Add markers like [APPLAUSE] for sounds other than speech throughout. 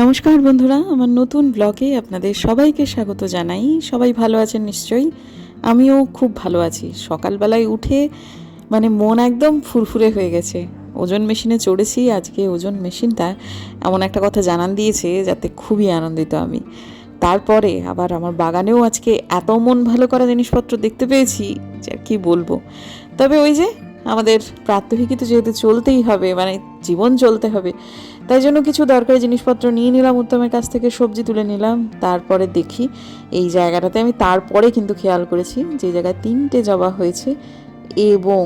নমস্কার বন্ধুরা, আমার নতুন ব্লগে আপনাদের সবাইকে স্বাগত জানাই। সবাই ভালো আছেন নিশ্চয়ই? আমিও খুব ভালো আছি। সকালবেলায় উঠে মানে মন একদম ফুরফুরে হয়ে গেছে। ওজন মেশিনে চড়েছি, আজকে ওজন মেশিনটা এমন একটা কথা জানান দিয়েছে যাতে খুবই আনন্দিত আমি। তারপরে আবার আমার বাগানেও আজকে এত মন ভালো করা জিনিসপত্র দেখতে পেয়েছি যে আর কি বলব। তবে ওই যে আমাদের প্রাত্যহিকই তো যেহেতু চলতেই হবে মানে জীবন চলতে হবে তাই জন্য কিছু দরকারি জিনিসপত্র নিয়ে নিলাম, উত্তমের কাছ থেকে সবজি তুলে নিলাম। তারপরে দেখি, এই জায়গাটাতে আমি তারপরে কিন্তু খেয়াল করেছি যে জায়গায় তিনটে জবা হয়েছে এবং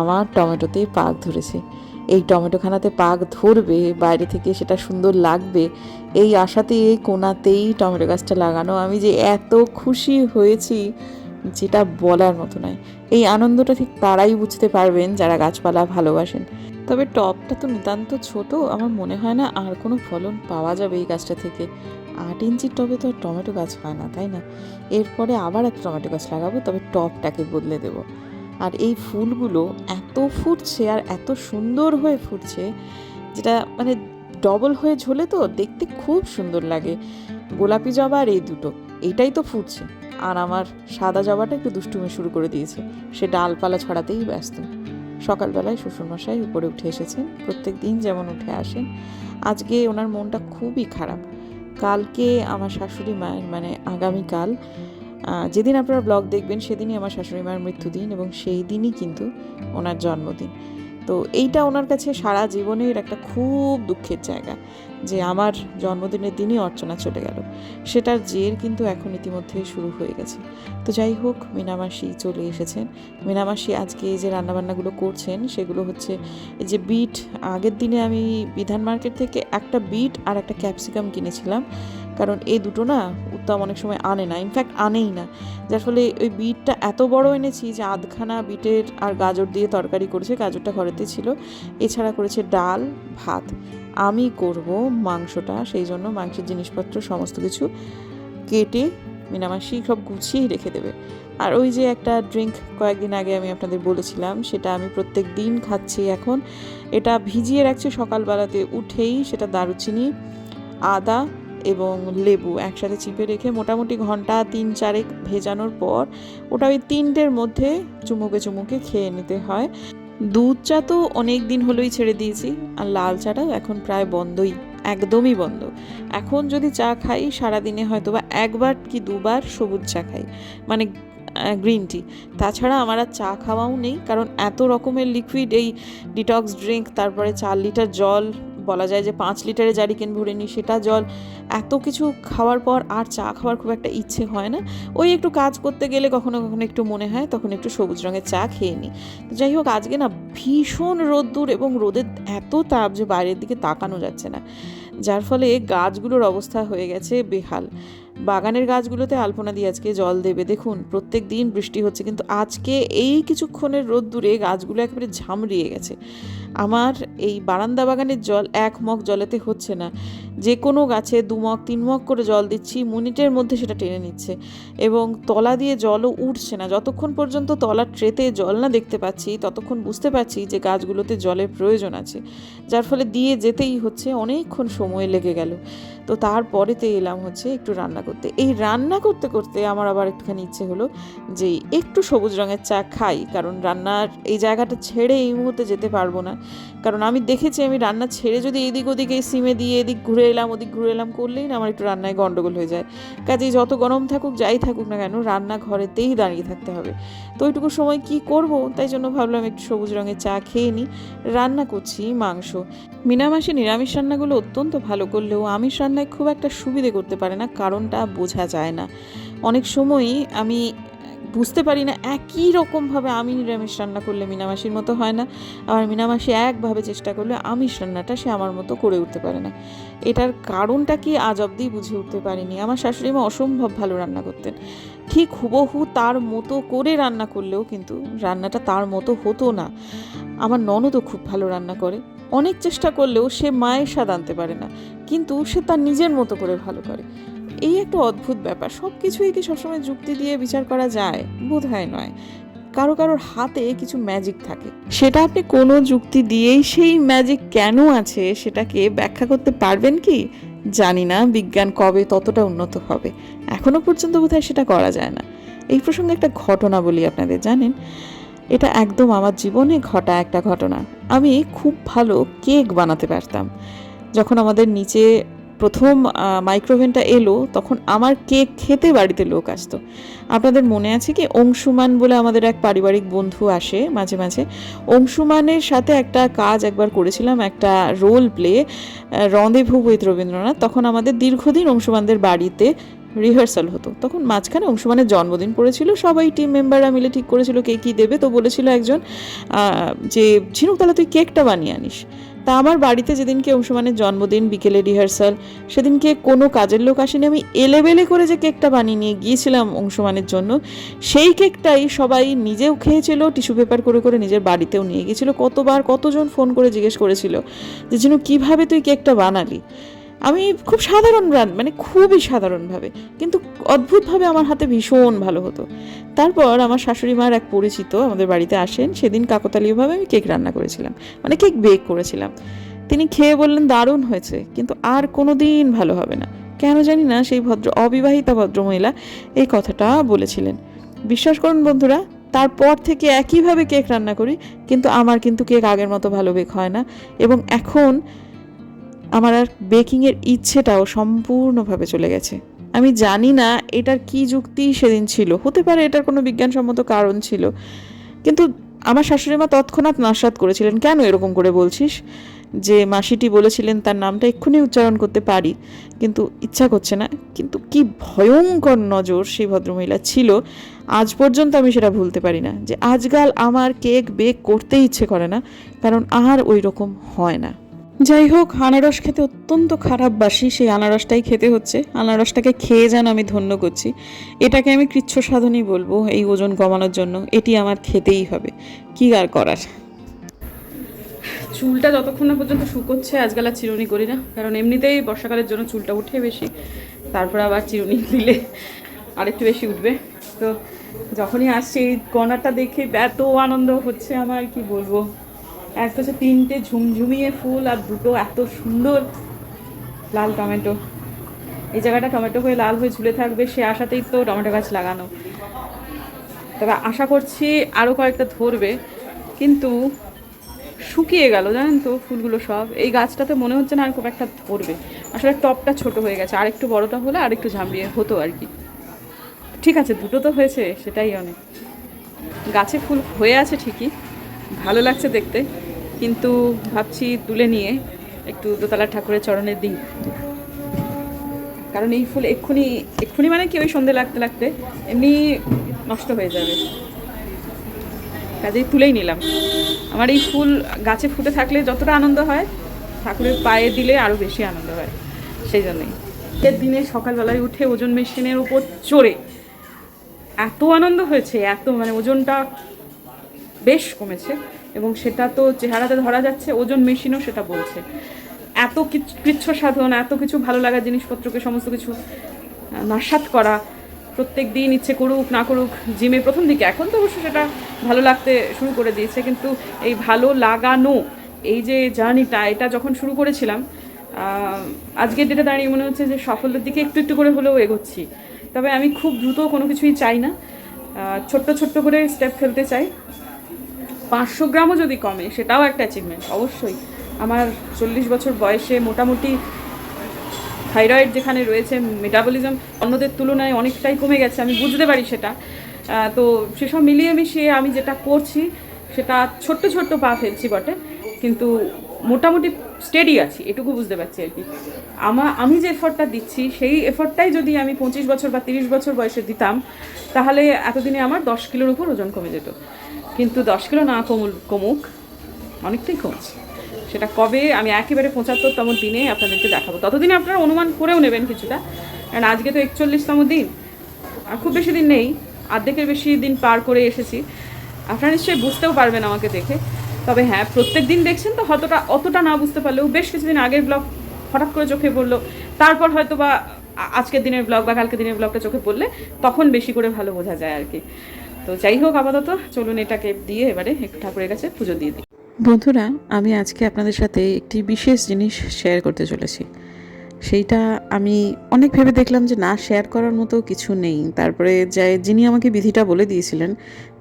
আমার টমেটোতে পাক ধরেছে। এই টমেটোখানাতে পাক ধরবে, বাইরে থেকে সেটা সুন্দর লাগবে, এই আশাতে এই কোনাতেই টমেটো গাছটা লাগানো। আমি যে এত খুশি হয়েছি, যেটা বলার মতো নয়। এই আনন্দটা ঠিক তারাই বুঝতে পারবেন যারা গাছপালা ভালোবাসেন। তবে টবটা তো নিতান্ত ছোট, আমার মনে হয় না আর কোনো ফলন পাওয়া যাবে এই গাছটা থেকে। আট ইঞ্চির টবে তো টমেটো গাছ হয় না, তাই না? এরপরে আবার একটা টমেটো গাছ লাগাবো, তবে টবটাকে বদলে দেব। আর এই ফুলগুলো এত ফুটছে আর এত সুন্দর হয়ে ফুটছে, যেটা মানে ডবল হয়ে ঝোলে তো দেখতে খুব সুন্দর লাগে। গোলাপি জবা আর এই দুটো এইটাই তো ফুটছে। আর আমার সাদা জবাটা একটু দুষ্টুমি শুরু করে দিয়েছে, সে ডালপালা ছড়াতেই ব্যস্ত। সকালবেলায় শ্বশুরমশাই উপরে উঠে এসেছেন। প্রত্যেক দিন যেমন উঠে আসেন। আজকে ওনার মনটা খুবই খারাপ। কালকে আমার শাশুড়ি মায়ের মানে আগামীকাল যেদিন আপনারা ব্লগ দেখবেন সেদিনই আমার শাশুড়ি মায়ের মৃত্যুদিন এবং সেই দিনই কিন্তু ওনার জন্মদিন। তো এইটা ওনার কাছে সারা জীবনের একটা খুব দুঃখের জায়গা যে আমার জন্মদিনের দিনই অর্চনা চলে গেল। সেটার জের কিন্তু এখন ইতিমধ্যে শুরু হয়ে গেছে। তো যাই হোক, মিনামাসি চলে এসেছেন। মিনামাসি আজকে এই যে রান্নাবান্নাগুলো করছেন, সেগুলো হচ্ছে এই যে বিট। আগের দিনে আমি বিধান মার্কেট থেকে একটা বিট আর একটা ক্যাপসিকাম কিনেছিলাম। কারণ এই দুটো না উত্তম অনেক সময় আনে না ইনফ্যাক্ট আনেই না। যার ফলে ওই বিটটা এত বড় এনেছি যে আধখানা বিটের আর গাজর দিয়ে তরকারি করেছে, গাজরটা ঘরেতে ছিল। এছাড়া করেছে ডাল, ভাত। আমি করব মাংসটা, সেই জন্য মাংসের জিনিসপত্র সমস্ত কিছু কেটে মিনামাসি সব গুছিয়েই রেখে দেবে। আর ওই যে একটা ড্রিঙ্ক কয়েকদিন আগে আমি আপনাদের বলেছিলাম, সেটা আমি প্রত্যেক দিন খাচ্ছি এখন। এটা ভিজিয়ে রাখছি সকালবেলাতে উঠেই, সেটা দারুচিনি, আদা এবং লেবু একসাথে চিপে রেখে মোটামুটি ঘণ্টা তিন চারেক ভেজানোর পর ওটা ওই তিনটের মধ্যে চুমুকে চুমুকে খেয়ে নিতে হয়। দুধ চা তো অনেক দিন হলোই ছেড়ে দিয়েছি আর লাল চাটাও এখন প্রায় বন্ধই, একদমই বন্ধ। এখন যদি চা খাই, সারাদিনে হয়তো বা একবার কি দুবার সবুজ চা খাই মানে গ্রিন টি। তাছাড়া আমার আর চা খাওয়াও নেই, কারণ এত রকমের লিকুইড এই ডিটক্স ড্রিঙ্ক তারপরে চার লিটার জল বলা যায় যে পাঁচ লিটারে জারিকেন ভরে নিই, সেটা জল। এত কিছু খাওয়ার পর আর চা খাওয়ার খুব একটা ইচ্ছে হয় না। ওই একটু কাজ করতে গেলে কখনো কখনো একটু মনে হয়, তখন একটু সবুজ রঙের চা খেয়ে নিই। তো যাই হোক, আজকে না ভীষণ রোদ্দুর এবং রোদের এত তাপ যে বাইরের দিকে তাকানো যাচ্ছে না। যার ফলে গাছগুলোর অবস্থা হয়ে গেছে বেহাল। বাগানের গাছগুলোতে আলপনা দিয়ে আজকে জল দেবে। দেখুন, প্রত্যেক দিন বৃষ্টি হচ্ছে, কিন্তু আজকে এই কিছুক্ষণের রোদ্দুরে গাছগুলো একেবারে ঝামড়িয়ে গেছে। আমার এই বারান্দা বাগানের জল এক মগ জলেতে হচ্ছে না। যে কোনো গাছে দু মগ, তিন মগ করে জল দিচ্ছি, মিনিটের মধ্যে সেটা টেনে নিচ্ছে এবং তলা দিয়ে জলও উঠছে না। যতক্ষণ পর্যন্ত তলার ট্রেতে জল না দেখতে পাচ্ছি, ততক্ষণ বুঝতে পারছি যে গাছগুলোতে জলের প্রয়োজন আছে, যার ফলে দিয়ে যেতেই হচ্ছে, অনেকক্ষণ সময় লেগে গেল। তো তারপরেতে এলাম হচ্ছে একটু রান্না করতে। এই রান্না করতে করতে আমার আবার একটুখানি ইচ্ছে হলো যে একটু সবুজ রঙের চা খাই, কারণ রান্নার এই জায়গাটা ছেড়ে এই মুহূর্তে যেতে পারব না। কারণ আমি দেখেছি আমি রান্না ছেড়ে যদি এদিক ওদিক এই সিমে দিয়ে এদিক ঘুরে এলাম, ওদিক ঘুরে এলাম করলেই না আমার একটু রান্নায় গন্ডগোল হয়ে যায়। কাজেই যত গরম থাকুক, যাই থাকুক না কেন রান্না ঘরেতেই দাঁড়িয়ে থাকতে হবে। তো ওইটুকু সময় কি করব? তাই জন্য ভাবলাম একটু সবুজ রঙের চা খেয়ে নিই। রান্না করছি মাংস। মিনামাসি নিরামিষ রান্নাগুলো অত্যন্ত ভালো করলেও আমিষ রান্নায় খুব একটা সুবিধে করতে পারে না, কারণটা বোঝা যায় না। অনেক সময়ই আমি বুঝতে পারি না, একই রকমভাবে আমি নিরামিষ রান্না করলে মিনামাসির মতো হয় না। আবার মিনামাসি একভাবে চেষ্টা করলে আমিষ রান্নাটা সে আমার মতো করে উঠতে পারে না। এটার কারণটা কি আজ অবধি বুঝে উঠতে পারিনি। আমার শাশুড়ি মা অসম্ভব ভালো রান্না করতেন। ঠিক হুবহু তার মতো করে রান্না করলেও কিন্তু রান্নাটা তার মতো হতো না। আমার ননদও খুব ভালো রান্না করে। অনেক চেষ্টা করলেও সে মায়ের স্বাদ আনতে পারে না। কিন্তু সে তার নিজের মতো করে ভালো করে। এই একটা অদ্ভুত ব্যাপার। সব কিছুই কি সবসময় যুক্তি দিয়ে বিচার করা যায়? বোধ হয় নয়। কারও কারোর হাতে কিছু ম্যাজিক থাকে। সেটা আপনি কোনো যুক্তি দিয়েই সেই ম্যাজিক কেন আছে সেটাকে ব্যাখ্যা করতে পারবেন কি? জানি না, বিজ্ঞান কবে ততটা উন্নত হবে। এখনও পর্যন্ত বোধহয় সেটা করা যায় না। এই প্রসঙ্গে একটা ঘটনা বলি আপনাদের, জানেন? এটা একদম আমার জীবনে ঘটা একটা ঘটনা। আমি খুব ভালো কেক বানাতে পারতাম। যখন আমাদের নিচে প্রথম মাইক্রোওভেনটা এলো, তখন আমার কেক খেতে বাড়িতে লোক আসতো। আপনাদের মনে আছে কি? অংশুমান বলে আমাদের এক পারিবারিক বন্ধু আসে মাঝে মাঝে। অংশুমানের সাথে একটা কাজ একবার করেছিলাম, একটা role play rendezvous with Rabindranath. তখন আমাদের দীর্ঘদিন অংশুমানদের বাড়িতে রিহার্সাল হতো। তখন মাঝখানে অংশুমানের জন্মদিন পড়েছিল, সবাই টিম মেম্বাররা মিলে ঠিক করেছিল কে কী দেবে। তো বলেছিল একজন যে ঝিনুক তাহলে তুই কেকটা বানিয়ে আনিস। তা আমার বাড়িতে যেদিনকে অংশমানের জন্মদিন, বিকেলে রিহার্সাল, সেদিনকে কোনো কাজের লোক আসেনি। আমি এলেবেলে করে যে কেকটা বানিয়ে নিয়ে গিয়েছিলাম অংশমানের জন্য, সেই কেকটাই সবাই নিজেও খেয়েছিল, টিস্যু পেপার করে করে নিজের বাড়িতেও নিয়ে গিয়েছিল। কতবার কতজন ফোন করে জিজ্ঞেস করেছিল যে যেন কীভাবে তুই কেকটা বানালি? আমি খুব সাধারণ রান মানে খুবই সাধারণভাবে, কিন্তু অদ্ভুতভাবে আমার হাতে ভীষণ ভালো হতো। তারপর আমার শাশুড়ি মার এক পরিচিত আমাদের বাড়িতে আসেন, সেদিন কাকতালীয়ভাবে আমি কেক রান্না করেছিলাম মানে কেক বেক করেছিলাম। তিনি খেয়ে বললেন, দারুণ হয়েছে, কিন্তু আর কোনো দিন ভালো হবে না। কেন জানি না, সেই ভদ্র, অবিবাহিতা ভদ্রমহিলা এই কথাটা বলেছিলেন। বিশ্বাস করুন বন্ধুরা, তারপর থেকে একইভাবে কেক রান্না করি, কিন্তু আমার কিন্তু কেক আগের মতো ভালো বেক হয় না, এবং এখন আমার আর বেকিংয়ের ইচ্ছেটাও সম্পূর্ণভাবে চলে গেছে। আমি জানি না এটার কি যুক্তি সেদিন ছিল। হতে পারে এটার কোনো বিজ্ঞানসম্মত কারণ ছিল। কিন্তু আমার শাশুড়ি মা তৎক্ষণাৎ নাসাদ করেছিলেন। কেন এরকম করে বলছিস? যে মাসিটি বলেছিলেন তার নামটা এক্ষুনি উচ্চারণ করতে পারি। কিন্তু ইচ্ছা করছে না। কিন্তু কি ভয়ঙ্কর নজর সেই ভদ্রমহিলা ছিল। আজ পর্যন্ত আমি সেটা ভুলতে পারি না। যে আজকাল আমার কেক বেক করতে ইচ্ছে করে না। কারণ আর ওই রকম হয় না। যাই হোক আনারস খেতে অত্যন্ত খারাপ বাসি। সেই আনারসটাই খেতে হচ্ছে। আনারসটাকে খেয়ে যেন আমি ধন্য করছি। এটাকে আমি কৃচ্ছ সাধনই বলব এই ওজন কমানোর জন্য। এটি আমার খেতেই হবে। কি আর করার? চুলটা যতক্ষণ না পর্যন্ত শুকোচ্ছে, আজকাল আর চিরুনি করি না। কারণ এমনিতেই বর্ষাকালের জন্য চুলটা উঠে বেশি। তারপর আবার চিরুনি দিলে আরেকটু বেশি উঠবে। তো যখনই আসছে এই কর্নারটা দেখে এত আনন্দ হচ্ছে আমার, কি বলব? এক হচ্ছে তিনটে ঝুমঝুমিয়ে ফুল আর দুটো এত সুন্দর লাল টমেটো। এই জায়গাটা টমেটো হয়ে লাল হয়ে ঝুলে থাকবে, সে আশাতেই তো টমেটো গাছ লাগানো। তবে আশা করছি আরও কয়েকটা ধরবে, কিন্তু শুকিয়ে গেল, জানেন তো ফুলগুলো সব। এই গাছটাতে মনে হচ্ছে না আর খুব একটা ধরবে। আসলে টপটা ছোট হয়ে গেছে আর একটু বড়টা হলে আর একটু ঝাঁপিয়ে হতো আর কি। ঠিক আছে, দুটো তো হয়েছে, সেটাই অনেক। গাছে ফুল হয়ে আছে ঠিকই। ভালো লাগছে দেখতে, কিন্তু ভাবছি তুলে নিয়ে একটু দোতলা ঠাকুরের চরণে দিই কারণ এই ফুল এক্ষুনি এক্ষুনি মানে কি ওই সন্ধে লাগতে লাগতে এমনি নষ্ট হয়ে যাবে। কাজেই তুলেই নিলাম। আমার এই ফুল গাছে ফুটে থাকলে যতটা আনন্দ হয়, ঠাকুরের পায়ে দিলে আরও বেশি আনন্দ হয়, সেই জন্যই। এর দিনে সকালবেলায় উঠে ওজন মেশিনের উপর চড়ে, এত আনন্দ হয়েছে, এত মানে ওজনটা বেশ কমেছে এবং সেটা তো চেহারাতে ধরা যাচ্ছে ওজন মেশিনও সেটা বলছে। এত কৃচ্ছ সাধন এত কিছু ভালো লাগা জিনিসপত্রকে সমস্ত কিছু আহ, নস্বাত করা প্রত্যেক দিন ইচ্ছে করুক না করুক জিমে প্রথম দিকে এখন তো অবশ্য সেটা ভালো লাগতে শুরু করে দিয়েছে কিন্তু এই ভালো লাগানো এই যে জার্নিটা এটা যখন শুরু করেছিলাম আজকের ডেটে দাঁড়িয়ে মনে হচ্ছে যে সাফল্যের দিকে একটু একটু করে হলেও এগোচ্ছি। তবে আমি খুব দ্রুত কোনো কিছুই চাই না। ছোট্ট ছোট্ট করে স্টেপ ফেলতে চাই। পাঁচশো গ্রামও যদি কমে, সেটাও একটা অ্যাচিভমেন্ট অবশ্যই। আমার চল্লিশ বছর বয়সে মোটামুটি থাইরয়েড যেখানে রয়েছে মেটাবলিজম অন্যদের তুলনায় অনেকটাই কমে গেছে, আমি বুঝতে পারি সেটা। তো সেসব মিলিয়ে মিশিয়ে আমি যেটা করছি, সেটা ছোট্ট ছোট্ট পা ফেলছি বটে, কিন্তু মোটামুটি স্টেডি আছি, এটুকু বুঝতে পারছি আর কি। আমার আমি যে এফর্টটা দিচ্ছি, সেই এফর্টটাই যদি আমি পঁচিশ বছর বা তিরিশ বছর বয়সে দিতাম, তাহলে এতদিনে আমার দশ কিলোর উপর ওজন কমে যেত। কিন্তু দশ কিলো না কমুল কমুক, অনেকটাই কমছে। সেটা কবে আমি একেবারে পঁচাত্তরতম দিনে আপনাদেরকে দেখাবো। ততদিনে আপনারা অনুমান করেও নেবেন কিছুটা। কারণ আজকে তো একচল্লিশতম দিন। আর খুব বেশি দিন নেই। আর্ধেকের বেশি দিন পার করে এসেছি। আপনারা নিশ্চয়ই বুঝতেও পারবেন আমাকে দেখে। তবে হ্যাঁ প্রত্যেক দিন দেখছেন তো, হতটা অতটা না বুঝতে পারলেও বেশ কিছুদিন আগের ব্লগ হঠাৎ করে চোখে পড়ল। তারপর হয়তো বা আজকের দিনের ব্লগ বা কালকের দিনের ব্লগটা চোখে পড়লে তখন বেশি করে ভালো বোঝা যায় আর কি। তো যাই হোক, আপাতত চলুন এটাকে দিয়ে এবারে ঠাকুরের কাছে পুজো দিয়ে দিই। বন্ধুরা, আমি আজকে আপনাদের সাথে একটি বিশেষ জিনিস শেয়ার করতে চলেছি। সেইটা আমি অনেক ভেবে দেখলাম যে না শেয়ার করার মতো কিছু নেই। তারপরে যে যিনি আমাকে বিধিটা বলে দিয়েছিলেন,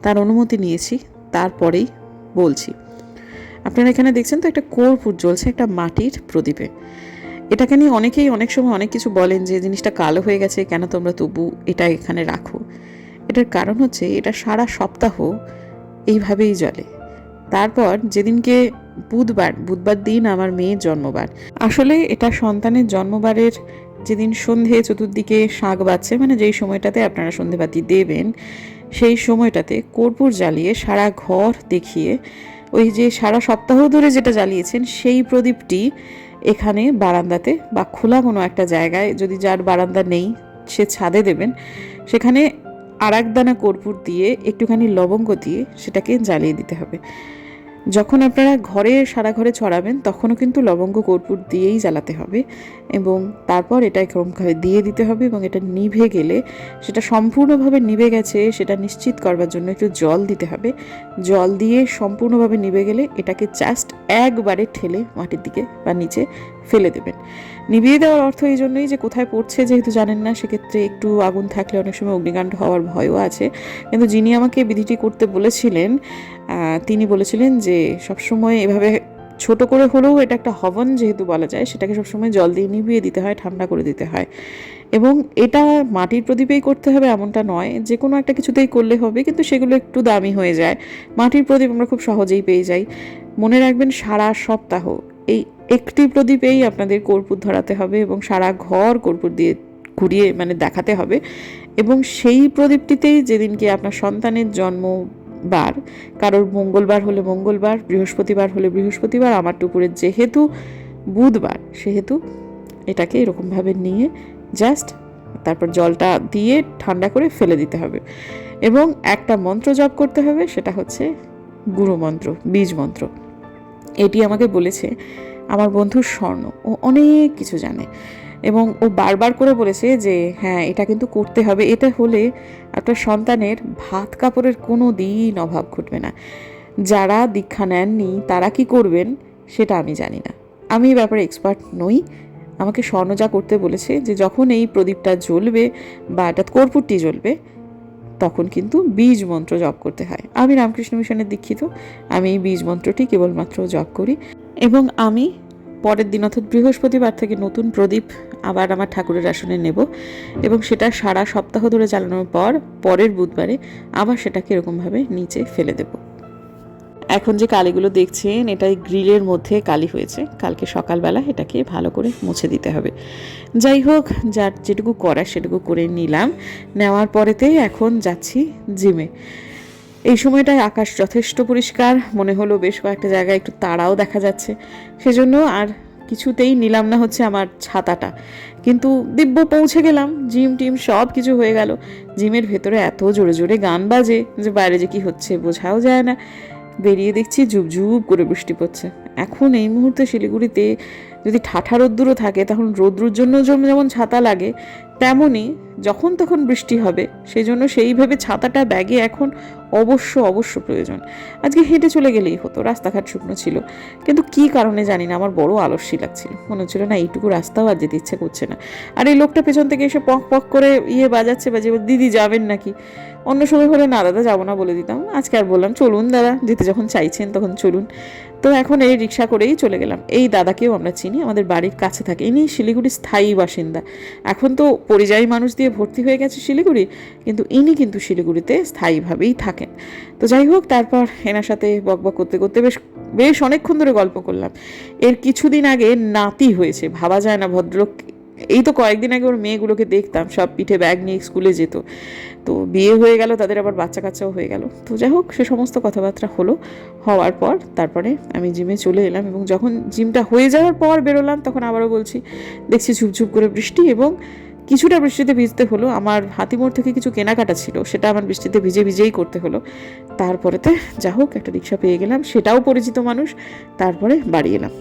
তার অনুমতি নিয়েছি, তারপরেই বলছি। আপনারা এখানে দেখছেন তো, একটা কর্পূর জ্বলছে একটা মাটির প্রদীপে। এটাকে নিয়ে অনেকেই অনেক সময় অনেক কিছু বলেন যে, জিনিসটা কালো হয়ে গেছে, কেন তোমরা তবু এটা এখানে রাখো? এটার কারণ হচ্ছে এটা সারা সপ্তাহ এইভাবেই জ্বলে। তারপর যেদিনকে বুধবার বুধবার দিন আমার মেয়ের জন্মবার। আসলে এটা সন্তানের জন্মবারের যেদিন সন্ধে চতুর্দিকে শাক বাজছে মানে যেই সময়টাতে আপনারা সন্ধেবাতি দেবেন, সেই সময়টাতে কর্পূর জ্বালিয়ে সারা ঘর দেখিয়ে ওই যে সারা সপ্তাহ ধরে যেটা জ্বালিয়েছেন, সেই প্রদীপটি এখানে বারান্দাতে বা খোলা কোনো একটা জায়গায় যদি যার বারান্দা নেই, সে ছাদে দেবেন, সেখানে আর দানা কর্পূর দিয়ে একটুখানি লবঙ্গ দিয়ে সেটাকে জ্বালিয়ে দিতে হবে। যখন আপনারা ঘরে, সারা ঘরে ছড়াবেন, তখনও কিন্তু লবঙ্গ কর্পূর দিয়েই জ্বালাতে হবে এবং তারপর এটা এরকমভাবে দিয়ে দিতে হবে এবং এটা নিভে গেলে সেটা সম্পূর্ণভাবে নিভে গেছে, সেটা নিশ্চিত করবার জন্য একটু জল দিতে হবে। জল দিয়ে সম্পূর্ণভাবে নিভে গেলে এটাকে জাস্ট একবারে ঠেলে মাটির দিকে বা নিচে ফেলে দেবেন। নিভিয়ে দেওয়ার অর্থ এই জন্যই যে কোথায় পড়ছে যেহেতু জানেন না, সেক্ষেত্রে একটু আগুন থাকলে অনেক সময় অগ্নিকাণ্ড হওয়ার ভয়ও আছে। কিন্তু যিনি আমাকে বিধিটি করতে বলেছিলেন তিনি বলেছিলেন যে সবসময় এভাবে ছোট করে হলেও এটা একটা হবন যেহেতু বলা যায়, সেটাকে সবসময় জল দিয়ে নিভিয়ে দিতে হয়, ঠান্ডা করে দিতে হয়। এবং এটা মাটির প্রদীপেই করতে হবে এমনটা নয়, যে কোনো একটা কিছুতেই করলে হবে, কিন্তু সেগুলো একটু দামি হয়ে যায়। মাটির প্রদীপ আমরা খুব সহজেই পেয়ে যাই। মনে রাখবেন সারা সপ্তাহ এই একটি প্রদীপেই আপনাদের কর্পূর ধরাতে হবে এবং সারা ঘর কর্পূর দিয়ে ঘুরিয়ে মানে দেখাতে হবে। এবং সেই প্রদীপটিতেই যেদিনকে আপনার সন্তানের জন্মবার, কারোর মঙ্গলবার হলে মঙ্গলবার, বৃহস্পতিবার হলে বৃহস্পতিবার, আমার টুকুরের যেহেতু বুধবার, সেহেতু এটাকে এরকমভাবে নিয়ে জাস্ট তারপর জলটা দিয়ে ঠান্ডা করে ফেলে দিতে হবে। এবং একটা মন্ত্র জপ করতে হবে, সেটা হচ্ছে গুরু মন্ত্র বীজ মন্ত্র এটি আমাকে বলেছে আমার বন্ধু স্বর্ণ। ও অনেক কিছু জানে। এবং ও বারবার করে বলেছে যে হ্যাঁ এটা কিন্তু করতে হবে। এটা হলে আপনার সন্তানের ভাত কাপড়ের কোনো দিন অভাব ঘটবে না। যারা দীক্ষা নেননি, তারা কি করবেন, সেটা আমি জানি না। আমি এই ব্যাপারে এক্সপার্ট নই। আমাকে স্বর্ণ যা করতে বলেছে যে, যখন এই প্রদীপটা জ্বলবে বা এটা কর্পূরটি জ্বলবে তখন কিন্তু বীজ মন্ত্র জপ করতে হয়। আমি রামকৃষ্ণ মিশনের দীক্ষিত, আমি এই বীজ মন্ত্রটি কেবলমাত্র জপ করি এবং আমি পরের দিন অর্থাৎ বৃহস্পতিবার থেকে নতুন প্রদীপ আবার আমার ঠাকুরের আসনে নেব এবং সেটা সারা সপ্তাহ ধরে চালানোর পর পরের বুধবারে আবার সেটাকে এরকমভাবে নিচে ফেলে দেব। এখন যে কালিগুলো দেখছেন, এটাই গ্রিলের মধ্যে কালি হয়েছে। কালকে সকালবেলা এটাকে ভালো করে মুছে দিতে হবে। যাই হোক, যার যেটুকু করা সেটুকু করে নিলাম। নেওয়ার পরেতে এখন যাচ্ছি জিমে। এই সময়টায় আকাশ যথেষ্ট পরিষ্কার, মনে হলো বেশ কয়েকটা জায়গায় একটু তারাও দেখা যাচ্ছে। সেজন্য আর কিছুতেই নিলাম না হচ্ছে আমার ছাতাটা। কিন্তু দিব্য পৌঁছে গেলাম, জিম টিম সব কিছু হয়ে গেল। জিমের ভেতরে এত জোরে জোরে গান বাজে যে বাইরে যে কি হচ্ছে বোঝাও যায় না। বেরিয়ে দেখছি ঝুপ ঝুপ করে বৃষ্টি পড়ছে। এখন এই মুহূর্তে শিলিগুড়িতে যদি ঠাঠা রোদ্দুরও থাকে তখন রোদ্রুর জন্য যেমন ছাতা লাগে, তেমনই যখন তখন বৃষ্টি হবে সেই জন্য সেইভাবে ছাতাটা ব্যাগে এখন অবশ্য অবশ্য প্রয়োজন। আজকে হেঁটে চলে গেলেই হতো, রাস্তাঘাট শুকনো ছিল। কিন্তু কি কারণে জানি না, আমার বড় আলস্যি লাগছিল। মনে হচ্ছিল, না, এইটুকু রাস্তাও আর যেতে ইচ্ছে করছে না। আর এই লোকটা পেছন থেকে এসে পক পক করে ইয়ে বাজাচ্ছে বাজে দিদি, যাবেন নাকি? অন্য সময় হলে না, দাদা, যাব না, বলে দিতাম। আজকে আর বললাম, চলুন, দাদা, যেতে যখন চাইছেন তখন চলুন। তো এখন এই রিক্সা করেই চলে গেলাম। এই দাদাকেও আমরা চিনি, আমাদের বাড়ির কাছে থাকে। ইনি শিলিগুড়ির স্থায়ী বাসিন্দা। এখন তো পরিযায়ী মানুষ দিয়ে ভর্তি হয়ে গেছে শিলিগুড়ি, কিন্তু ইনি কিন্তু শিলিগুড়িতে স্থায়ীভাবেই থাকেন। তো যাই হোক, তারপর এনার সাথে বকবক করতে করতে বেশ বেশ অনেকক্ষণ ধরে গল্প করলাম। এর কিছুদিন আগে নাতি হয়েছে, ভাবা যায় না ভদ্রলোক। এই তো কয়েকদিন আগে ওর মেয়েগুলোকে দেখতাম, সব পিঠে ব্যাগ নিয়ে স্কুলে যেত। তো বিয়ে হয়ে গেল, তাদের আবার বাচ্চা কাচ্চাও হয়ে গেল। তো যাই হোক, সে সমস্ত কথাবার্তা হলো। হওয়ার পর তারপরে আমি জিমে চলে এলাম এবং যখন জিমটা হয়ে যাওয়ার পর বেরোলাম, তখন আবারও বলছি, দেখছি ঝুপঝুপ করে বৃষ্টি এবং কিছুটা বৃষ্টিতে ভিজতে হলো। আমার হাতিমোড় থেকে কিছু কেনাকাটা ছিল, সেটা আমার বৃষ্টিতে ভিজে ভিজেই করতে হলো। তারপরেতে যা হোক, একটা রিক্সা পেয়ে গেলাম। সেটাও পরিচিত মানুষ। তারপরে বাড়ি এলাম।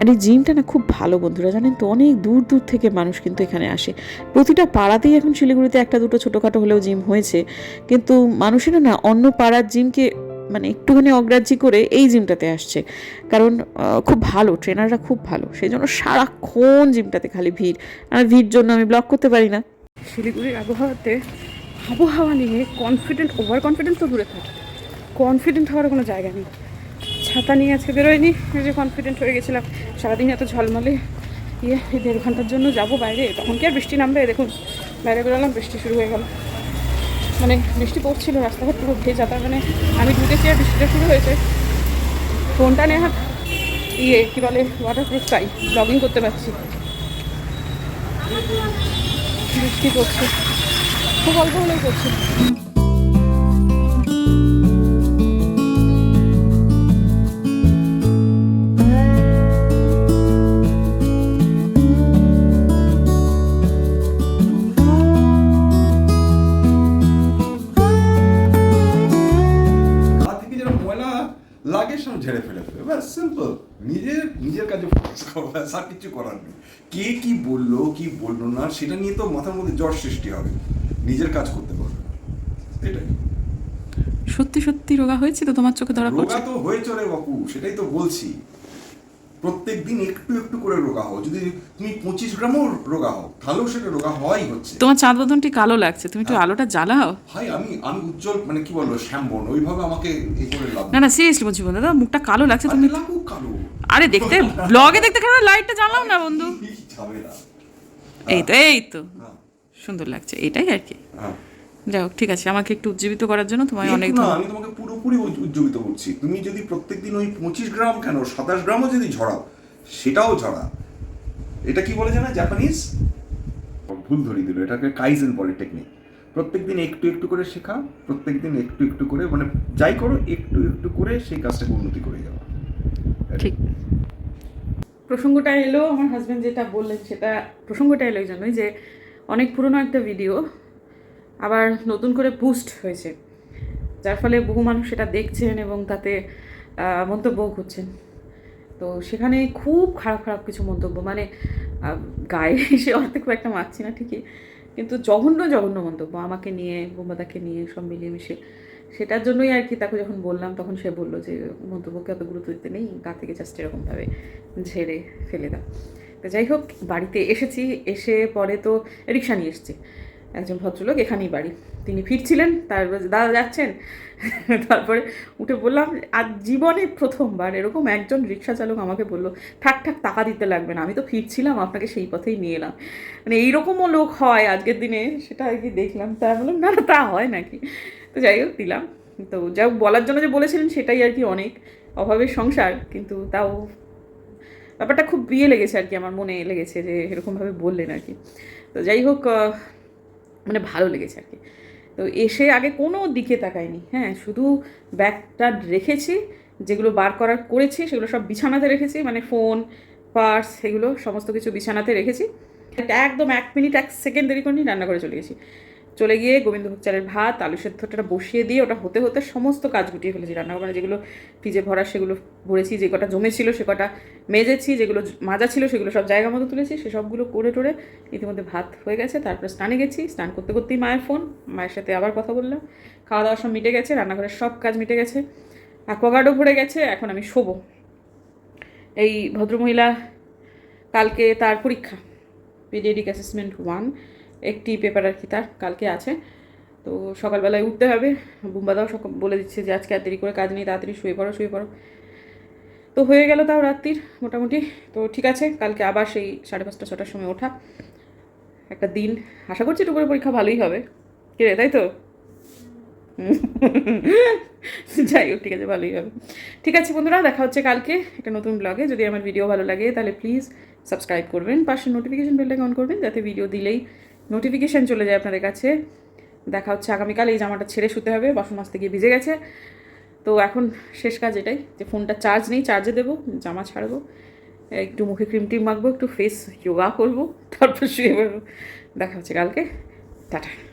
আর এই জিমটা না খুব ভালো বন্ধুরা, জানেন তো? অনেক দূর দূর থেকে মানুষ কিন্তু এখানে আসে। প্রতিটা পাড়াতেই এখন শিলিগুড়িতে একটা দুটো ছোটোখাটো হলেও জিম হয়েছে। কিন্তু মানুষেরা না অন্য পাড়ার জিমকে মানে একটুখানি অগ্রাহ্য করে এই জিমটাতে আসছে। কারণ খুব ভালো, ট্রেনাররা খুব ভালো। সেই জন্য সারাক্ষণ জিমটাতে খালি ভিড়। আর ভিড় জন্য আমি ব্লক করতে পারি না। শিলিগুড়ির আবহাওয়াতে আবহাওয়া নিয়ে কনফিডেন্ট ওভার কনফিডেন্ট তো দূরে থাকে। কনফিডেন্ট হওয়ার কোনো জায়গা নেই। ছাতা নিয়ে আজকে বেরোয়নি যে কনফিডেন্ট হয়ে গেছিলাম। সারাদিন এত ঝলমলে ইয়ে দেড় ঘণ্টার জন্য যাব বাইরে, তখন কি আর বৃষ্টি নামবে? দেখুন, বাইরে বেরোলাম, বৃষ্টি শুরু হয়ে গেল। মানে বৃষ্টি পড়ছিল, রাস্তাঘাট পুরো ভেজা তার মানে আমি ঢুকেছি আর বৃষ্টিটা শুরু হয়েছে। ফোনটা হাত ইয়ে কী বলে ওয়াটারপ্রুফ চাই ব্লগিং করতে পারছি। বৃষ্টি পড়ছে। খুব অল্প হলেও পড়ছে। লাগে সব ঝেড়ে ফেলে দেবে ব্যাস সিম্পল নিজের নিজের কাজে ফোকাস করো ব্যাস আর কিছু করার নেই। কে কি বলল কি বলল না সেটা নিয়ে তো মাথার মধ্যে জ্বর সৃষ্টি হবে। নিজের কাজ করতে পারবে এটাই। সত্যি সত্যি রোগা হয়েছে তো? তোমার চোখে ধরা পড়ছে? রোগা তো হয়েছে রে বাপু সেটাই তো বলছি। প্রত্যেক দিন একটু একটু করে রোগা হও। যদি তুমি পঁচিশ গ্রামও রোগা হও তাহলেও সেটা রোগা হওয়াই হচ্ছে। তোমার চাঁদ বদনটি কালো লাগছে তুমি একটু আলোটা জ্বালাও। ভাই আমি আমি উজ্জ্বল মানে কি বলব শ্যামবন ওইভাবে আমাকে এ করে লাভ না না সিরিয়াসলি বলছি বন্ধু দাদা মুখটা কালো লাগছে তুমি লাগুক কালো। আরে দেখতে ব্লগে দেখতে কেন লাইটটা জ্বালাও না বন্ধু? এই তো এই তো। হ্যাঁ, সুন্দর লাগছে এটাই আর কি। হ্যাঁ। যাই হোক ঠিক আছে আমাকে একটু উজ্জীবিত করার জন্য তোমায় অনেক না আমি তোমাকে পুরোপুরি উজ্জীবিত করছি। তুমি যদি প্রত্যেকদিন ওই পঁচিশ গ্রাম কেন সাতাশ গ্রামও যদি ঝরাও সেটাও ঝরা। এটা কি বলে জানা জাপানিজ ভুল ধরিয়ে দিল এটাকে কাইজেন বলে টেকনিক প্রত্যেকদিন একটু একটু করে শেখা প্রত্যেকদিন একটু একটু করে মানে যাই করো একটু একটু করে সেই কাজটাকে উন্নতি করে যাওয়া ঠিক। প্রসঙ্গটা এলো আমার হাজব্যান্ড যেটা বললেন সেটা প্রসঙ্গটা এলো এই জন্যই যে অনেক পুরনো একটা ভিডিও আবার নতুন করে বুস্ট হয়েছে। যার ফলে বহু মানুষ সেটা দেখছেন এবং তাতে আহ, মন্তব্য করছেন। তো সেখানে খুব খারাপ খারাপ কিছু মন্তব্য। মানে গায়ে [LAUGHS] এসে খুব একটা মারছি না ঠিকই কিন্তু জঘন্য জঘন্য মন্তব্য আমাকে নিয়ে বোমাদাকে নিয়ে সব মিলিয়ে মিশে। সেটার জন্যই আর কি তাকে যখন বললাম তখন সে বলল যে মন্তব্যকে অত গুরুত্ব দিতে নেই গা থেকে জাস্ট এরকমভাবে ঝেড়ে ফেলে দাও। তো যাই হোক বাড়িতে এসেছি এসে পরে তো রিক্সা নিয়ে এসেছি। একজন ভদ্রলোক এখানেই বাড়ি। তিনি ফিরছিলেন, তার দাদা যাচ্ছেন? তারপরে উঠে বললাম, আর জীবনে প্রথমবার এরকম একজন রিক্সা চালক আমাকে বলল ঠাক ঠাক টাকা দিতে লাগবে না, আমি তো ফিরছিলাম, আপনাকে সেই পথেই নিয়ে এলাম। মানে এইরকমও লোক হয় আজকের দিনে, সেটা আর কি দেখলাম। তা বললাম, না না, তা হয় নাকি? তো যাই হোক, দিলাম। তো যা হোক, বলার জন্য যে বলেছিলেন, সেটাই আর কি অনেক অভাবের সংসার, কিন্তু তাও ব্যাপারটা খুব বিয়ে লেগেছে আর কি, আমার মনে লেগেছে যে এরকমভাবে বললেন আর কি। তো যাই হোক মানে ভালো লেগেছে আর কি। তো এসে আগে কোনো দিকে তাকায়নি হ্যাঁ শুধু ব্যাগটা রেখেছি, যেগুলো বার করার করেছি, সেগুলো সব বিছানাতে রেখেছি মানে ফোন, পার্স, এগুলো সমস্ত কিছু বিছানাতে রেখেছি। একদম এক মিনিট, এক সেকেন্ড দেরি করিনি রান্না করে চলে গেছি। চলে গিয়ে গোবিন্দভোগ চালের ভাত, আলু সেদ্ধটা বসিয়ে দিয়ে ওটা হতে হতে সমস্ত কাজ গুটিয়ে ফেলেছি। রান্না মানে যেগুলো ফ্রিজে ভরা সেগুলো ভরেছি, যে কটা জমেছিল সে কটা মেজেছি, যেগুলো মাজা ছিল সেগুলো সব জায়গা মতো তুলেছি সেসবগুলো করে টোরে ইতিমধ্যে ভাত হয়ে গেছে, তারপরে স্নানে গেছি, স্নান করতে করতেই মায়ের ফোন, মায়ের সাথে আবার কথা বললাম, খাওয়া দাওয়া সব মিটে গেছে, রান্নাঘরের সব কাজ মিটে গেছে, অ্যাকোয়াগার্ডও ভরে গেছে, এখন আমি শোবো। এই ভদ্রমহিলা কালকে তার পরীক্ষা পিডিএডিক অ্যাসেসমেন্ট ওয়ান একটি পেপার আর কি তার কালকে আছে। তো সকালবেলায় উঠতে হবে। বুম্বাদাও সকাল বলে দিচ্ছে যে আজকে আর দেরি করে কাজ নেই, তাড়াতাড়ি শুয়ে পড়ো শুয়ে পড়ো। তো হয়ে গেল তাও রাত্রির মোটামুটি। তো ঠিক আছে, কালকে আবার সেই সাড়ে পাঁচটা, ছটার সময় ওঠা। একটা দিন। আশা করছি টুকুরের পরীক্ষা ভালোই হবে। কে রে, তাই তো? [LAUGHS] যাই হোক, ঠিক আছে, ভালোই হবে। ঠিক আছে বন্ধুরা, দেখা হচ্ছে কালকে একটা নতুন ব্লগে যদি আমার ভিডিও ভালো লাগে, তাহলে প্লিজ সাবস্ক্রাইব করবেন। পাশে নোটিফিকেশন বেলটাকে অন করবেন, যাতে ভিডিও দিলেই নোটিফিকেশান চলে যায় আপনাদের কাছে। দেখা হচ্ছে আগামীকাল, এই জামাটা ছেড়ে শুতে হবে, বাসন মাস থেকে ভিজে গেছে। তো এখন শেষ কাজ এটাই, যে ফোনটা চার্জ নেই চার্জে দেবো, জামা ছাড়বো, একটু মুখে ক্রিম টিম মাখবো, একটু ফেস যোগা করব, তারপর শুয়ে পড়ব। দেখা হচ্ছে কালকে, টাটা।